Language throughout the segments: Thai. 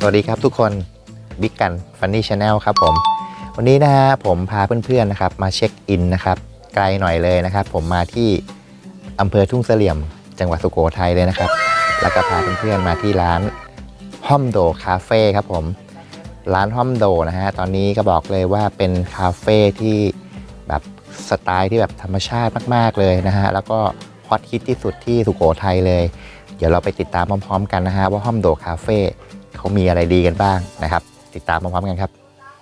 สวัสดีครับทุกคนบิ๊กกันฟันนี่ชาแนลครับผมวันนี้นะฮะผมพาเพื่อนๆนะครับมาเช็คอินนะครับไกลหน่อยเลยนะครับ ผมมาที่อำเภอทุ่งเสลี่ยม จังหวัดสุโขทัยเลยนะครับ แล้วก็พาเพื่อนๆมาที่ร้านห้อมโดคาเฟ่ครับผมร้านห้อมโดนะฮะตอนนี้ก็บอกเลยว่าเป็นคาเฟ่ที่แบบสไตล์ที่แบบธรรมชาติมากๆเลยนะฮะแล้วก็ฮอตฮิตที่สุดที่สุโขทัยเลย เดี๋ยวเราไปติดตามพร้อมๆ กันนะฮะว่าห้อมโดคาเฟ่ เขามีอะไรดีกันบ้างนะครับ ติดตามพร้อมๆกันครับ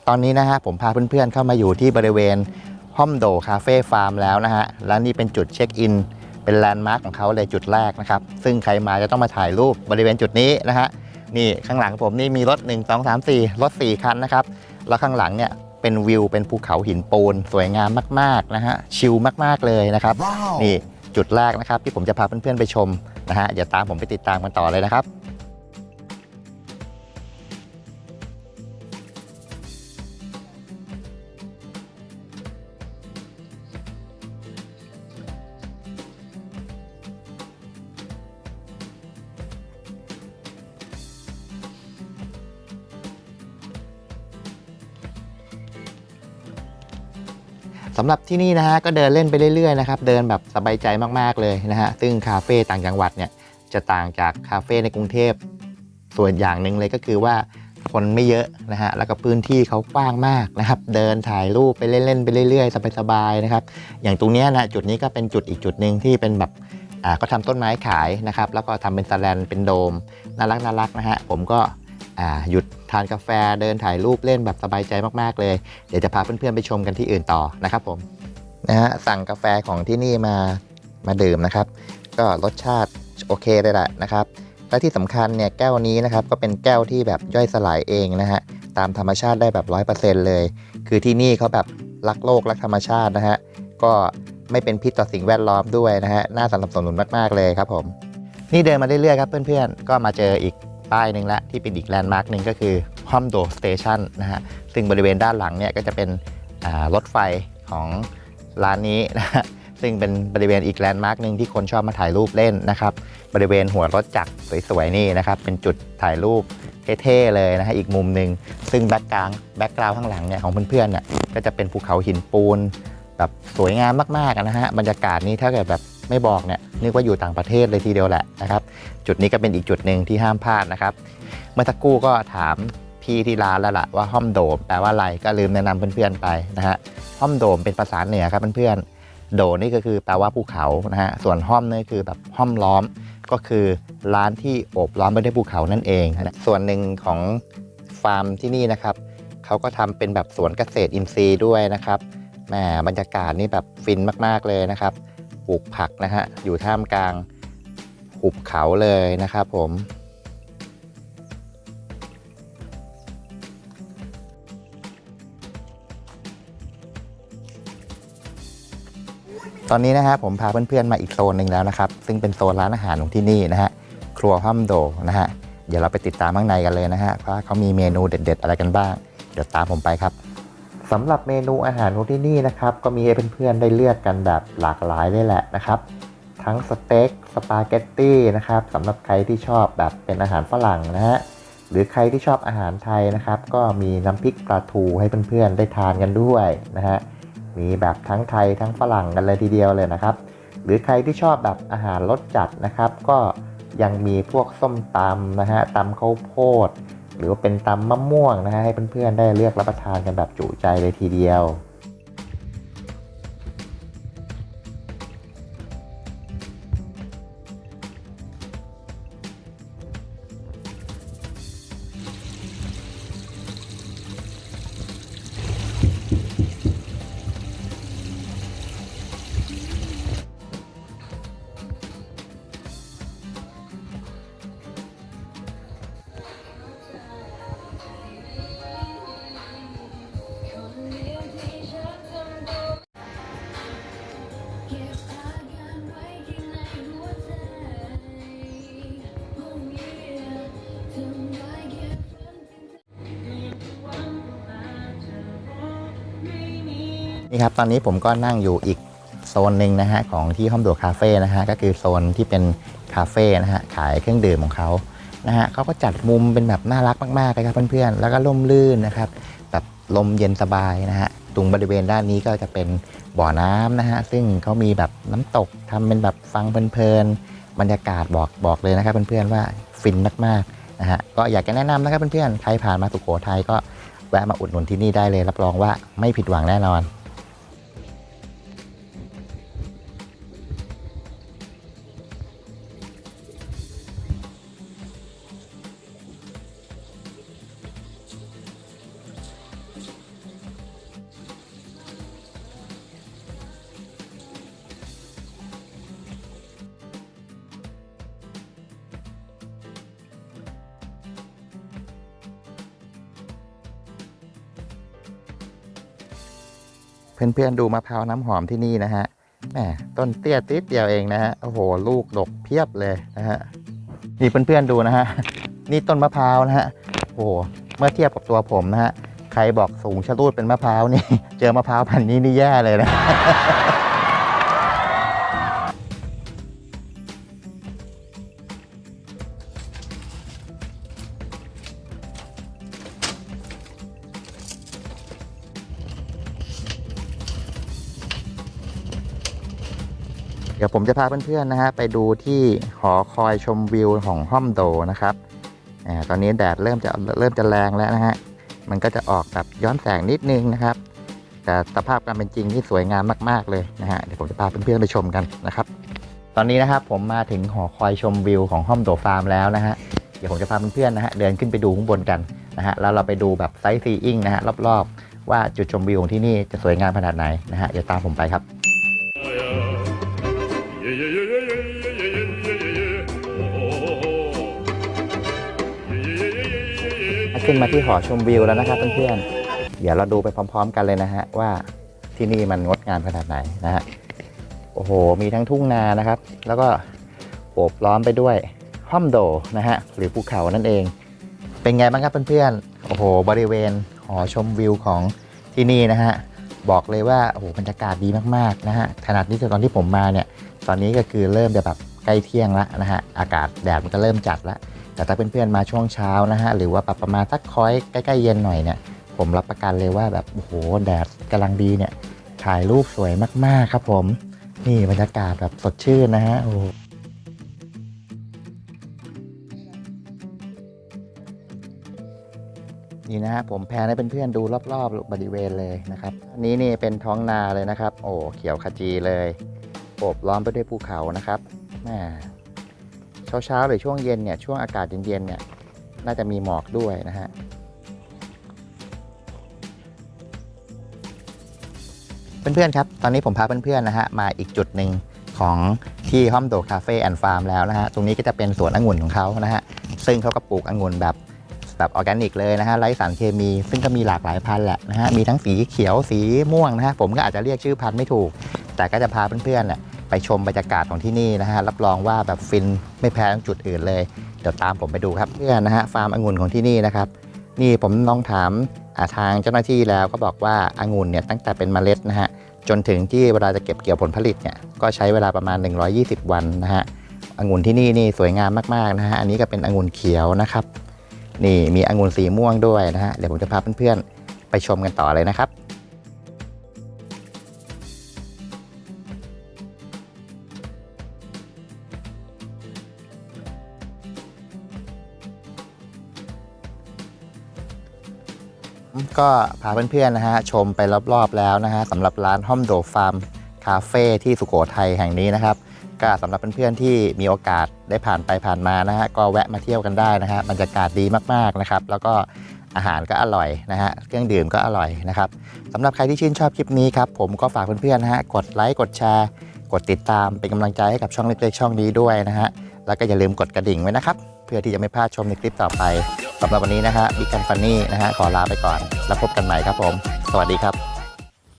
ตอนนี้นะฮะผมพาเพื่อนๆเข้ามาอยู่ที่บริเวณห้อมโดคาเฟ่ฟาร์มแล้วนะฮะและนี่เป็นจุดเช็คอิน เป็นแลนด์มาร์คของเขาเลยจุดแรกนะครับ ซึ่งใครมาจะต้องมาถ่ายรูปบริเวณจุดนี้นะฮะนี่ข้างหลังผมนี่มีรถ 1 2 3 4 รถ 4 คันนะครับ แล้วข้างหลังเนี่ยเป็นวิวเป็นภูเขาหินปูน สวยงามมากๆนะฮะชิลมากๆเลยนะครับนี่จุดแรกนะครับที่ผมจะพาเพื่อนๆไปชมนะฮะอย่าตามผมไปติดตามกันต่อเลยนะครับ สำหรับที่นี่นะฮะก็เดินเล่นไปเรื่อยๆนะครับเดินแบบสบายใจมากๆเลยนะฮะซึ่งคาเฟ่ต่างจังหวัดเนี่ยจะต่างจากคาเฟ่ในกรุงเทพส่วนอย่างหนึ่งเลยก็คือว่าคนไม่เยอะนะฮะแล้วก็พื้นที่เขากว้างมากนะครับ เดินถ่ายรูปไปเล่นๆไปเรื่อยๆสบายๆนะครับ อย่างตรงนี้นะจุดนี้ก็เป็นจุดอีกจุดหนึ่งที่เป็นแบบอ่าก็ทำต้นไม้ขายนะครับ แล้วก็ทำเป็นสแลนเป็นโดมน่ารักน่ารักนะฮะผมก็ หยุดทานกาแฟเดินถ่ายรูปเล่นแบบสบายใจมากๆเลย เดี๋ยวจะพาเพื่อนๆไปชมกันที่อื่นต่อนะครับผมนะฮะสั่งกาแฟของที่นี่มามาดื่มนะครับ ก็รสชาติโอเคเลยแหละนะครับและที่สำคัญเนี่ยแก้วนี้นะครับก็เป็นแก้วที่แบบย่อยสลายเองนะฮะตามธรรมชาติได้แบบร้อยเปอร์เซ็นต์เลย คือที่นี่เขาแบบรักโลกรักธรรมชาตินะฮะก็ไม่เป็นพิษต่อสิ่งแวดล้อมด้วยนะฮะน่าสนับสนุนมากๆเลยครับผม นี่เดินมาเรื่อยๆครับเพื่อนๆ ก็มาเจออีก ป้ายหนึ่งละที่เป็นอีกแลนด์มาร์กหนึ่งก็คือฮอมโดสเตชันนะฮะซึ่งบริเวณด้านหลังเนี่ยก็จะเป็นรถไฟของร้านนี้นะฮะซึ่งเป็นบริเวณอีกแลนด์มาร์กหนึ่งที่คนชอบมาถ่ายรูปเล่นนะครับ บริเวณหัวรถจักรสวยๆนี่นะครับ เป็นจุดถ่ายรูปเท่ๆเลยนะฮะอีกมุมหนึ่งซึ่งแบ็กกราวแบ็กกราวข้างหลังเนี่ยของเพื่อนๆเนี่ยก็จะเป็นภูเขาหินปูนแบบสวยงามมากๆนะฮะบรรยากาศนี้ถ้าเกิดแบบไม่บอกเนี่ยนึกว่าอยู่ต่างประเทศเลยทีเดียวแหละนะครับ จุดนี้ก็เป็นอีกจุดหนึ่งที่ห้ามพลาดนะครับ เมื่อสักครู่ก็ถามพี่ที่ร้านแล้วล่ะว่าห้อมโดมแปลว่าอะไรก็ลืมแนะนำเพื่อนๆไปนะฮะห้อมโดมเป็นภาษาเหนือครับเพื่อนๆโดนี่ก็คือแปลว่าภูเขานะฮะส่วนห้อมนี่คือแบบห้อมล้อมก็คือร้านที่โอบล้อมไปด้วยภูเขานั่นเองนะส่วนหนึ่งของฟาร์มที่นี่นะครับเขาก็ทำเป็นแบบสวนเกษตรอินทรีย์ด้วยนะครับแหมบรรยากาศนี่แบบฟินมากๆเลยนะครับปลูกผักนะฮะอยู่ท่ามกลาง หุบเขาเลยนะครับผมตอนนี้นะฮะผมพาเพื่อนๆมาอีกโซนหนึ่งแล้วนะครับ ซึ่งเป็นโซนร้านอาหารของที่นี่นะฮะครัวห้อมโดนะฮะเดี๋ยวเราไปติดตามข้างในกันเลยนะฮะว่าเขามีเมนูเด็ด ๆ อะไรกันบ้าง เดี๋ยวตามผมไปครับสำหรับเมนูอาหารของที่นี่นะครับก็มีให้เพื่อนๆได้เลือกกันแบบหลากหลายเลยแหละนะครับ ทั้งสเต็กสปาเกตตี้นะครับสำหรับใครที่ชอบแบบเป็นอาหารฝรั่งนะฮะหรือใครที่ชอบอาหารไทยนะครับ ก็มีน้ำพริกปลาทูให้เพื่อนๆได้ทานกันด้วยนะฮะมีแบบทั้งไทยทั้งฝรั่งกันเลยทีเดียวเลยนะครับ หรือใครที่ชอบแบบอาหารรสจัดนะครับ ก็ยังมีพวกส้มตำนะฮะตำข้าวโพด หรือว่าเป็นตำมะม่วงนะฮะให้เพื่อนๆได้เลือกรับประทานกันแบบจุใจเลยทีเดียว นี่ครับ ตอนนี้ผมก็นั่งอยู่อีกโซนหนึ่งนะฮะของที่ห้องโดคาเฟ่นะฮะก็คือโซนที่เป็นคาเฟ่นะฮะขายเครื่องดื่มของเขานะฮะเขาก็จัดมุมเป็นแบบน่ารักมากๆเลยครับเพื่อนๆ แล้วก็ร่มรื่นนะครับแบบลมเย็นสบายนะฮะตรงบริเวณด้านนี้ก็จะเป็น บ่อน้ำนะฮะซึ่งเขามีแบบน้ำตกทำเป็นแบบฟังเพลินๆบรรยากาศบอกบอกเลยนะครับเพื่อนๆว่าฟินมากๆนะฮะก็อยากจะแนะนำนะครับเพื่อนๆใครผ่านมาสุโขทัยก็แวะมาอุดหนุนที่นี่ได้เลย รับรองว่าไม่ผิดหวังแน่นอน เพื่อนๆดูมะพร้าวน้ำหอมที่นี่นะฮะแหมต้นเตี้ยติดเดียวเองนะฮะโอ้โหลูกดกเพียบเลยนะฮะนี่เพื่อนๆดูนะฮะนี่ต้นมะพร้าวนะฮะโอ้โหเมื่อเทียบกับตัวผมนะฮะใครบอกสูงชะลูดเป็นมะพร้าวนี่ เจอมะพร้าวพันธุ์นี้นี่แย่เลยนะ ดี๋ยวผมจะพาเพื่อนๆนะฮะไปดูที่หอคอยชมวิวของห้อมโดนะครับอ่าตอนนี้แดดเริ่มจะเริ่มจะแรงแล้วนะฮะมันก็จะออกแบบย้อนแสงนิดนึงนะครับ แต่สภาพการเป็นจริงที่สวยงามมากๆเลยนะฮะเดี๋ยวผมจะพาเพื่อนๆไปชมกันนะครับ ตอนนี้นะครับผมมาถึงหอคอยชมวิวของห้อมโดฟาร์มแล้วนะฮะเดี๋ยวผมจะพาเพื่อนๆนะฮะเดินขึ้นไปดูข้างบนกันนะฮะแล้วเราไปดูแบบไซต์ซีอิงนะฮะรอบๆ ว่าจุดชมวิวของที่นี่จะสวยงามขนาดไหนนะฮะเดี๋ยวตามผมไปครับ ขึ้นมาที่หอชมวิวแล้วนะครับเพื่อนๆ เดี๋ยวเราดูไปพร้อม ๆ กันเลยนะฮะว่าที่นี่มันงดงามขนาดไหนนะฮะ โอ้โห มีทั้งทุ่งนานะครับ แล้วก็โอบล้อมไปด้วยห้อมโดนะฮะหรือภูเขานั่นเอง เป็นไงบ้างครับเพื่อนๆ โอ้โห บริเวณหอชมวิวของที่นี่นะฮะบอกเลยว่าโอ้โหบรรยากาศดีมากๆนะฮะขนาดนี้ตอนที่ผมมาเนี่ย ตอนนี้ก็คือเริ่มจะแบบใกล้เที่ยงแล้วนะฮะอากาศแดดมันก็เริ่มจัดแล้ว แต่ถ้าเพื่อนๆมาช่วงเช้านะฮะหรือว่าแบบประมาณสักคอยใกล้ๆเย็นหน่อยเนี่ยผมรับประกันเลยว่าแบบโอ้โหแดดกำลังดีเนี่ยถ่ายรูปสวยมากๆครับผมนี่บรรยากาศแบบสดชื่นนะฮะโอ้โหนี่นะฮะผมแพนให้เพื่อนๆดูรอบๆบริเวณเลยนะครับอันนี้นี่เป็นท้องนาเลยนะครับ โอ้เขียวขจีเลยโอบล้อมไปด้วยภูเขานะครับแม่ เช้าๆหรือช่วงเย็นเนี่ยช่วงอากาศเย็นๆเนี่ยน่าจะมีหมอกด้วยนะฮะเพื่อนๆครับ ตอนนี้ผมพาเพื่อนๆนะฮะมาอีกจุดหนึ่งของที่ห้อมโดคาเฟ่แอนด์ฟาร์มแล้วนะฮะ ตรงนี้ก็จะเป็นสวนองุ่นของเขานะฮะ ซึ่งเขาก็ปลูกองุ่นแบบแบบออร์แกนิกเลยนะฮะ ไร้สารเคมี ซึ่งก็มีหลากหลายพันธุ์แหละนะฮะ มีทั้งสีเขียว สีม่วงนะฮะ ผมก็อาจจะเรียกชื่อพันธุ์ไม่ถูก แต่ก็จะพาเพื่อนๆน่ะ ไปชมบรรยากาศของที่นี่นะฮะรับรองว่าแบบฟินไม่แพ้จุดอื่นเลย เดี๋ยวตามผมไปดูครับเพื่อนนะฮะฟาร์มองุ่นของที่นี่นะครับ นี่ผมลองถามาทางเจ้าหน้าที่แล้วก็บอกว่าองุ่นเนี่ยตั้งแต่เป็นเมล็ดนะฮะจนถึงที่เวลาจะเก็บเกี่ยวผลผลิตเนี่ยก็ใช้เวลาประมาณ 120 วันนะฮะองุ่นที่นี่นี่สวยงามมากๆนะฮะอันนี้ก็เป็นองุ่นเขียวนะครับ นี่มีองุ่นสีม่วงด้วยนะฮะเดี๋ยวผมจะพาเพื่อนๆไปชมกันต่อเลยนะครับ ก็พาเพื่อนๆนะฮะชมไปรอบๆแล้วนะฮะสำหรับร้านห้อมโดฟาร์มคาเฟ่ที่สุโขทัยแห่งนี้นะครับก็สำหรับเพื่อนๆที่มีโอกาสได้ผ่านไปผ่านมานะฮะก็แวะมาเที่ยวกันได้นะฮะบรรยากาศดีมากๆนะครับ แล้วก็อาหารก็อร่อยนะฮะเครื่องดื่มก็อร่อยนะครับสำหรับใครที่ชื่นชอบคลิปนี้ครับผมก็ฝากเพื่อนๆนะฮะกดไลค์กดแชร์กดติดตามเป็นกำลังใจให้กับช่องเล็กๆช่องนี้ด้วยนะฮะแล้วก็อย่าลืมกดกระดิ่งไว้นะครับ เพื่อที่จะไม่พลาดชมในคลิปต่อไปสำหรับวันนี้นะฮะบิ๊กแอนฟันนี่นะฮะขอลาไปก่อน แล้วพบกันใหม่ครับผม สวัสดีครับ